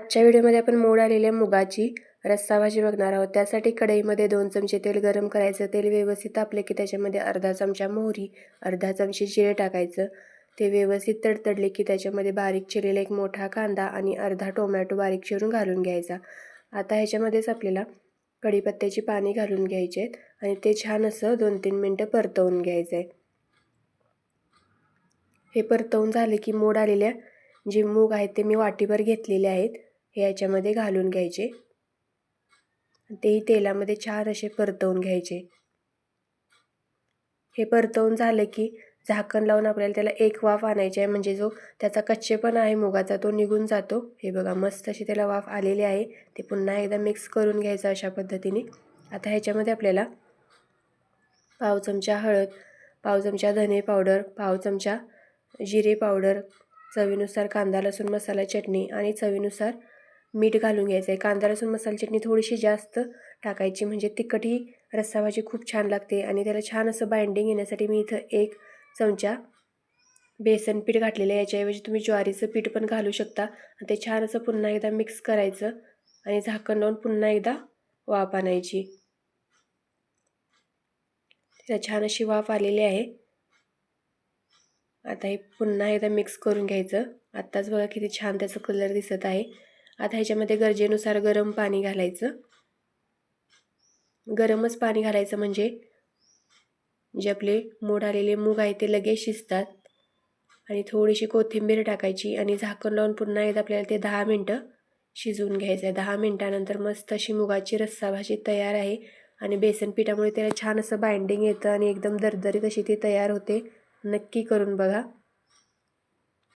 आजच्या व्हिडिओमध्ये आपण मोड आलेल्या मुगाची रस्सा भाजी बघणार आहोत. त्यासाठी कढईमध्ये दोन चमचे तेल गरम करायचं. तेल व्यवस्थित तापले की त्याच्यामध्ये अर्धा चमचा मोहरी अर्धा चमचे जिरे टाकायचं. ते व्यवस्थित तडतडले की त्याच्यामध्ये बारीक चिरलेला एक मोठा कांदा आणि अर्धा टोमॅटो बारीक चिरून घालून घ्यायचा. आता ह्याच्यामध्येच आपल्याला कढीपत्त्याची पाणी घालून घ्यायचे आहेत आणि ते छान असं दोन तीन मिनटं परतवून घ्यायचं आहे हे परतवून झाले की मोड आलेल्या जे मूग आहेत ते मी वाटीभर घेतलेले आहेत. हे याच्यामध्ये घालून घ्यायचे. तेही तेलामध्ये छान असे परतवून घ्यायचे. हे परतवून झालं की झाकण लावून आपल्याला त्याला एक वाफ आणायची आहे. म्हणजे जो त्याचा कच्चेपण आहे मुगाचा तो निघून जातो. हे बघा मस्त अशी त्याला वाफ आलेली आहे. ते पुन्हा एकदा मिक्स करून घ्यायचं अशा पद्धतीने. आता ह्याच्यामध्ये आपल्याला पाव चमचा हळद पाव चमचा धने पावडर पाव चमचा जिरे पावडर चवीनुसार कांदा लसूण मसाला चटणी आणि चवीनुसार मीठ घालून घ्यायचं आहे कांदा लसूण मसाला चटणी थोडीशी जास्त टाकायची. म्हणजे तिखट रस्सा भाजी खूप छान लागते आणि त्याला छान असं बाइंडिंग येण्यासाठी मी इथं एक चमचा बेसन पीठ घातलेलं आहे. याच्याऐवजी तुम्ही ज्वारीचं पीठ पण घालू शकता. आणि ते छान असं पुन्हा एकदा मिक्स करायचं आणि झाकण लावून पुन्हा एकदा वाफ आणायची. त्याला छान अशी वाफ आलेली आहे. आता हे पुन्हा एकदा मिक्स करून घ्यायचं. आत्ताच बघा किती छान त्याचं कलर दिसत आहे. आता ह्याच्यामध्ये गरजेनुसार गरम पाणी घालायचं. गरमच पाणी घालायचं म्हणजे जे आपले मोड आलेले मूग आहे ते लगेच शिजतात. आणि थोडीशी कोथिंबीर टाकायची आणि झाकण लावून पुन्हा एकदा आपल्याला ते दहा मिनटं शिजवून घ्यायचं आहे दहा मिनटानंतर मस्त अशी मुगाची रस्सा भाजी तयार आहे. आणि बेसन पिठामुळे त्याला छान असं बाइंडिंग येतं आणि एकदम दरदरीत अशी ती तयार होते. नक्की करून बघा.